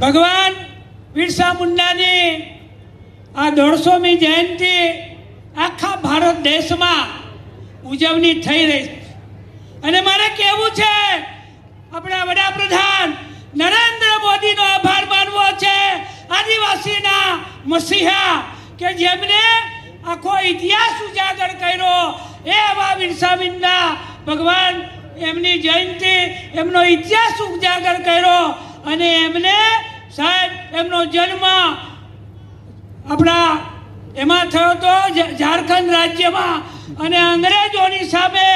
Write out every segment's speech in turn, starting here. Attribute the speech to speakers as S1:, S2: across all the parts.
S1: ભગવાન બિરસા મુંડાની આ દોઢસોમી જયંતિ આખા ભારત દેશમાં ઉજવણી થઈ રહી છે. અને મારે કહેવું છે, આપણા વડાપ્રધાન નરેન્દ્ર મોદીનો આભાર માનવો છે, આદિવાસીના મસીહા, કે જેમને આખો ઇતિહાસ ઉજાગર કર્યો, એ એવા બિરસા ભગવાન એમની જયંતિ, એમનો ઇતિહાસ ઉજાગર કર્યો, અને એમને સાહેબ, એમનો જન્મ આપણા એમાં થયો તો ઝારખંડ રાજ્યમાં અને અંગ્રેજોની સામે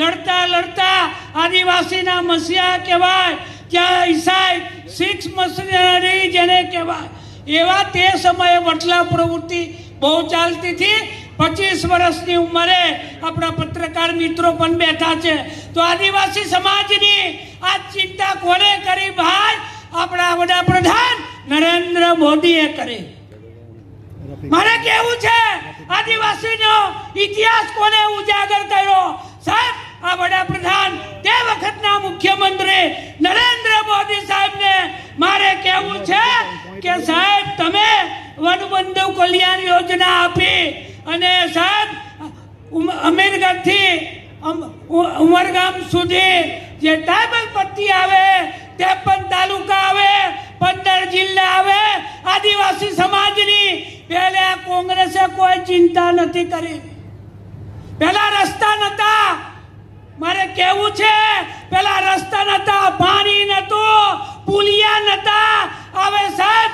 S1: લડતા લડતા આદિવાસીના મસીહા કહેવાય, ત્યાં ઈસાઈ સિક્સ મશીનરી જેને કહેવાય. એવા તે સમયે વટલા પ્રવૃત્તિ બહુ ચાલતી હતી. પચીસ વર્ષની ઉંમરે આપણા પત્રકાર મિત્રો પણ બેઠા છે. તો આદિવાસી સમાજની આ ચિંતા કોને કરી ભાઈ? આપણા વડાપ્રધાન નરેન્દ્ર મોદીએ કરી. મારે કેવું છે? આદિવાસીનો ઇતિહાસ કોને ઉજાગર કર્યો? સાહેબ, આ વડાપ્રધાન તે વખતના મુખ્યમંત્રી નરેન્દ્ર મોદી સાહેબને મારે કેવું છે કે સાહેબ, તમે વનબંધુ કલ્યાણ યોજના આપી અને સાહેબ અમીરગઢથી અમ- ઉમરગામ સુધી જે ટાઈબલ પટ્ટી આવે ત્રેપન તાલુકા આવે, પંદર જિલ્લા આવે, આદિવાસી સમાજની. પહેલા કોંગ્રેસે કોઈ ચિંતા નથી કરી. પહેલા રસ્તા નતા. મારે કેવું છે? પેલા રસ્તા નતા, પાણી નતું, પુલિયા નતા. આવે સાહેબ,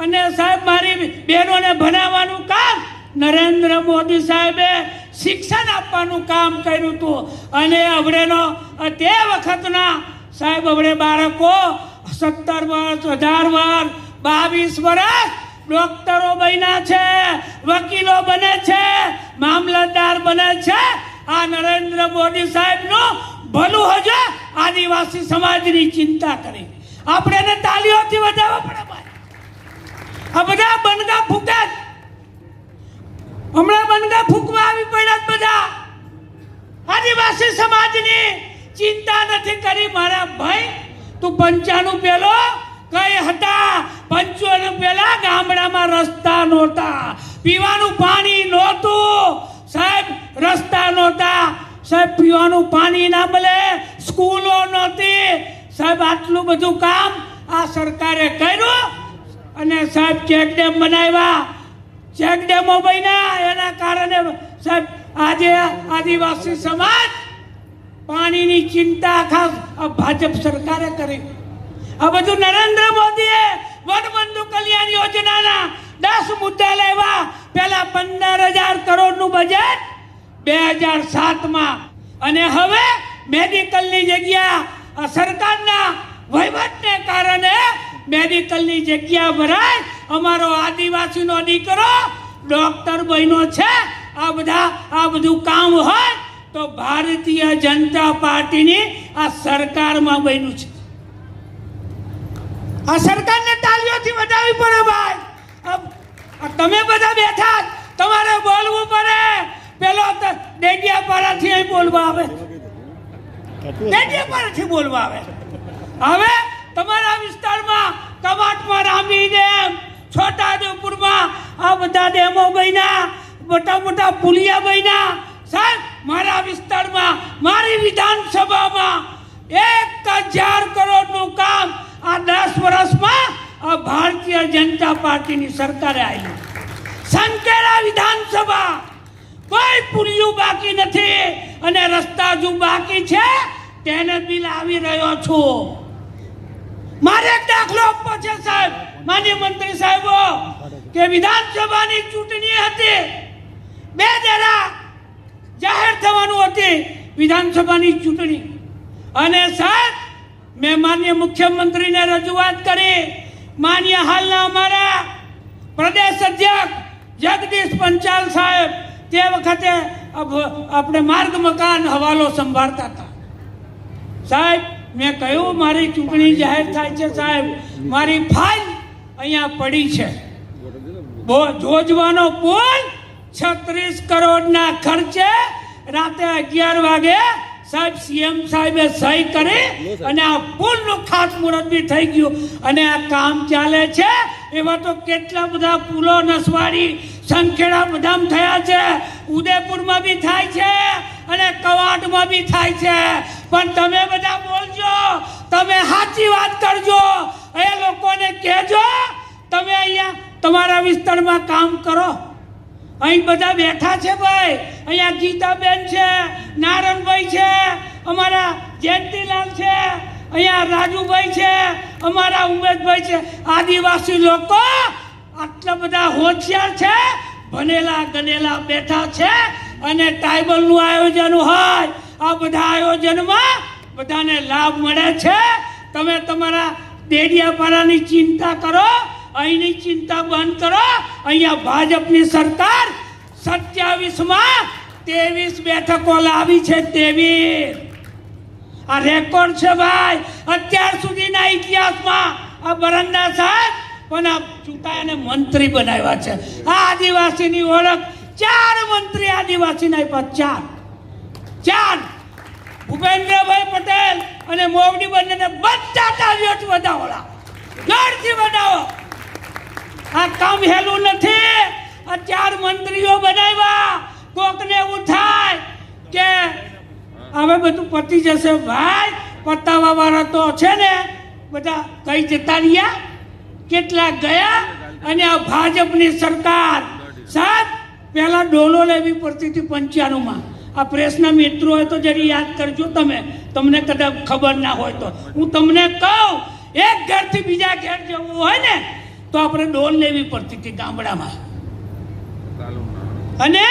S1: અને સાહેબ, મારી બહેનોને ભણાવવાનું કામ નરેન્દ્ર મોદી સાહેબે શિક્ષણ આપવાનું કામ કર્યું હતું. અને હવડેનો તે વખતના સાહેબ આપણે બાળકો સત્તર વર્ષ, અઢાર વર્ષ, બાવીસ વર્ષ ડોક્ટરો બન્યા છે, વકીલો બને છે, મામલતદાર બને છે. આ નરેન્દ્ર મોદી સાહેબનું ભલું હજે આદિવાસી સમાજની ચિંતા કરી. આપણે એને તાલીઓથી વધારવા પડે ભાઈ. આ બધા બનગા જ. હમણાં બનગા ફૂંકવા આવી પડ્યા બધા. આદિવાસી સમાજની ચિંતા નથી કરી, મારા ભાઈ, તું પંચાણું પેલો કઈ હતા? પંચાણું પેલા ગામડામાં રસ્તા નહોતા. પીવાનું પાણી નહોતું. સાહેબ, રસ્તા નહોતા. સાહેબ, પીવાનું પાણી ના મળે, સ્કૂલો નહોતી. સાહેબ, આટલું બધું કામ આ સરકારે કર્યું અને સાહેબ, ચેક ડેમ બનાવ્યા. ચેક ડેમો બન્યા, એના કારણે સાહેબ, આજે આદિવાસી સમાજ પાણીની ચિંતા આખા ભાજપ સરકારે કરી. આ બધું નરેન્દ્ર મોદીએ વનબંધુ કલ્યાણ યોજનાના દસ મુદ્દા લેવા. પહેલા પંદર હજાર કરોડનું બજેટ બે હજાર સાતમાં. અને હવે મેડિકલની જગ્યા સરકારના વહીવટને કારણે મેડિકલની જગ્યા ભરાય. અમારો આદિવાસીનો દીકરો ડોક્ટર બન્યો છે. આ બધા, આ બધું કામ હોય તો ભારતીય જનતા પાર્ટીની આ સરકારમાં બન્યું છે. આ સરકારને તાલીઓથી વધાવી પડે ભાઈ. તમે બધા બેઠા તમારે બોલવું પડે. પેલો ડેડિયાપાડાથી અહીં બોલવા આવે ડેડિયાપાડાથી બોલવા આવે હવે તમારા વિસ્તારમાં કવાટમાં રામી ડેમ, છોટાઉદેપુરમાં આ બધા ડેમો બન્યા, મોટા મોટા પુલિયા બન્યા મારા વિસ્તારમાં, મારી વિધાનસભામાં એક હજાર કરોડનું કામ આ દસ વર્ષમાં આ ભારતીય જનતા પાર્ટીની સરકારે આવી સંકેરા વિધાનસભા કોઈ પુલિયું બાકી નથી અને રસ્તા જો બાકી છે, તેને બિલ આવી રહ્યો છું. મારે દાખલો આપવો છે સાહેબ. માન્ય મંત્રી સાહેબો, કે વિધાનસભાની ચૂંટણી હતી. બે જરા જાહેર થવાનું હતી વિધાનસભાની ચૂંટણી. અને સાહેબ, મેં માન્ય મુખ્યમંત્રીને રજૂઆત કરી, માન્ય હાલના અમારા પ્રદેશ અધ્યક્ષ જગદીશ પંચાલ સાહેબ, તે વખતે આપણે માર્ગ મકાન હવાલો સંભાળતા હતા. સાહેબ, મેં કહ્યું, મારી ચૂંટણી જાહેર થાય છે સાહેબ, મારી ફાઇલ અહીંયા પડી છે. જોજવાનો પુલ છત્રીસ કરોડના ખર્ચે રાતે અગિયાર વાગે સાહેબ સીએમ સાહેબે સહી કરી અને આ પુલનું ખાતમુહૂર્ત બી થઈ ગયું. અને આ કામ ચાલે છે. એવા તો કેટલા બધા પુલો નસવાડી સંખેડા બધામ થયા છે. ઉદયપુરમાં બી થાય છે અને કવાટમાં બી થાય છે. પણ તમે બધા બોલજો. તમે સાચી વાત કરજો. એ લોકોને કહેજો. તમે અહીંયા તમારા વિસ્તારમાં કામ કરો. અહીં બધા બેઠા છે ભાઈ. અહીંયા ગીતાબેન છે, નારણભાઈ છે, અમારા જયંતિલાલ છે, અહીંયા રાજુભાઈ છે, અમારા ઉમેશભાઈ છે. આદિવાસી લોકો આટલા બધા હોશિયાર છે, ભણેલા ગણેલા બેઠા છે અને ટ્રાઇબલનું આયોજન હોય. આ બધા આયોજનમાં બધાને લાભ મળે છે. તમે તમારા દેડિયાપાડાની ચિંતા કરો. અહીંની ચિંતા બંધ કરો. અહીંયા ભાજપની સરકાર સત્યાવીસમાં ત્રેવીસ બેઠકો લાવી છે ત્રેવીસ. આ રેકોર્ડ છે ભાઈ. અત્યાર સુધીના ઇતિહાસમાં આ બરંદા સાહેબ પણ આ ચૂંટાયાને મંત્રી બનાવ્યા છે. આ આદિવાસીની ઓળખ ચાર મંત્રી આદિવાસીના આપ્યા, ચાર. ચાર. ભૂપેન્દ્રભાઈ પટેલ અને મોવડી બંનેને બધા તાલીઓથી વધાવોલા જોરથી વધાવો આ કામ હેલું નથી ચાર મંત્રીઓ બનાવ્યા. કોકને એવું થાય કે હવે બધું પતી જશે. ભાઈ, પતાવા વાળા તો છે ને, બધા કઈ જતા રહ્યા? કેટલા ગયા? અને આ ભાજપની સરકાર, સાહેબ, પહેલા ડોલો લેવી પડતી હતી પંચાણુંમાં આ પ્રેસના મિત્રો હોય તો જરી યાદ કરજો તમે. તમને કદાચ ખબર ના હોય તો. હું તમને કહું, એક ઘરથી બીજા ઘેર જવું હોય ને તો આપણે ડોલ લેવી પડતી હતી ગામડામાં. અને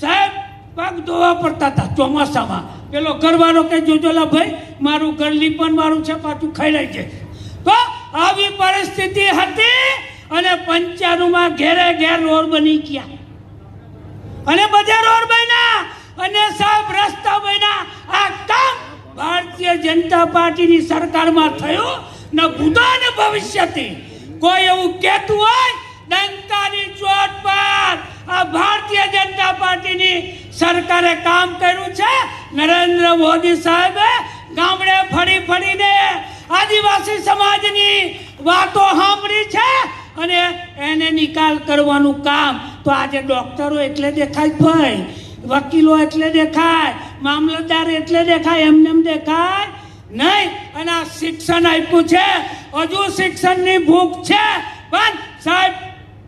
S1: સાહેબ પગ ધોવા પડતા હતા ચોમાસામાં. પેલો ઘરવાળો કે જોજોલા ભાઈ મારું ઘર લીપણ મારું છે પાછું ખાઈ છે તો આવી પરિસ્થિતિ હતી અને પંચાણુંમાં ઘેરે ઘેર રોડ બની ગયા. અને બધે રોડ બન્યા. અને સાહેબ રસ્તા બન્યા. આ કામ ભારતીય જનતા પાર્ટીની સરકારમાં થયું. ને ભૂતો ને ભવિષ્યથી. કોઈ એવું કહેતું હોય ડંકાની ચોટ પર આ ભારતીય જનતા પાર્ટીની સરકારે કામ કર્યું છે. નરેન્દ્ર મોદી સાહેબે ગામડે ફરી ફરીને આદિવાસી સમાજની વાતો સાંભળી છે અને એને નિકાલ કરવાનું કામ. તો આજે ડોક્ટરો એટલે દેખાય ભાઈ વકીલો એટલે દેખાય, મામલતદાર એટલે દેખાય, એમને એમ દેખાય નહીં. અને આ શિક્ષણ આપ્યું છે. હજુ શિક્ષણની ભૂખ છે. પણ સાહેબ,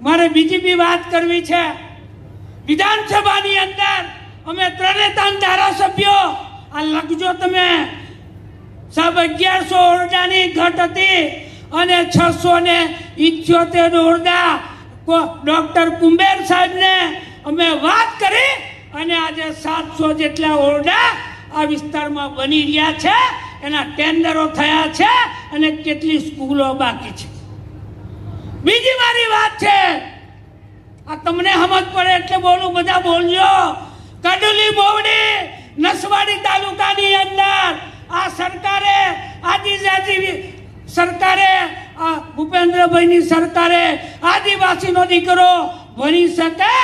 S1: મારે બીજી બી વાત કરવી છે. વિધાનસભાની અંદર અમે ત્રણે ત્રણ ધારાસભ્યો, આ લખજો તમે. સાહેબ, અગિયારસો ઓરડાની ઘટ હતી અને છસો ને ઇઠ્યોતેર ઓરડા. ડોક્ટર કુંબેર સાહેબને અમે વાત કરી અને આજે સાતસો જેટલા ઓરડા આ વિસ્તારમાં બની રહ્યા છે. એના ટેન્ડરો થયા છે અને કેટલી સ્કૂલો બાકી છે. બીજી મારી વાત છે, આ તમને સમજ પડે એટલે બોલું, બધા બોલજો. કડુલી બોવડી નસવાડી તાલુકાની અંદર આ સરકારે, આદિજાતિ સરકારે, આ ભૂપેન્દ્રભાઈની સરકારે આદિવાસીનો દીકરો ભણી શકે,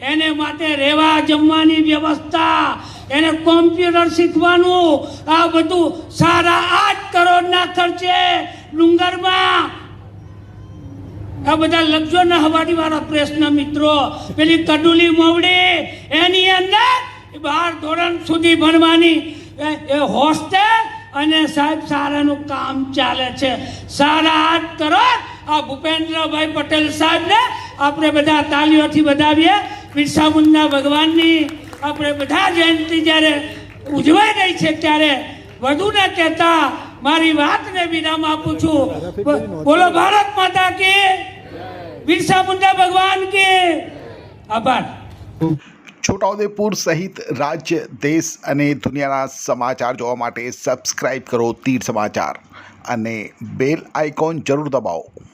S1: એને માટે રહેવા જમવાની વ્યવસ્થા એને કોમ્પ્યુટર શીખવાનું. આ બધું સારા આઠ કરોડના ખર્ચે ડુંગરમાં. આ બધા લખજો ને હવાડી વાળા પ્રેસના મિત્રો. પેલી કડુલી મોવડી, એની અંદર બાર ધોરણ સુધી ભણવાની. એ- હોસ્ટેલ અને સાહેબ સારાનું કામ ચાલે છે. સારા આઠ કરોડ આ ભૂપેન્દ્રભાઈ પટેલ સાહેબને આપણે બધા તાલીઓથી વધાવીએ. બિરસા મુંડા ભગવાનની આપણે બધા જયંતિ જ્યારે ઉજવાઈ રહી છે ત્યારે વધુ ને કહેતા મારી વાતને વિરામ આપું છું. બોલો ભારત માતા કે બિરસા મુંડા ભગવાન કે. આભાર.
S2: છોટાઉદેપુર સહિત રાજ્ય, દેશ અને દુનિયાના સમાચાર જોવા માટે સબસ્ક્રાઇબ કરો તીર સમાચાર અને બેલ આઇકોન જરૂર દબાવો.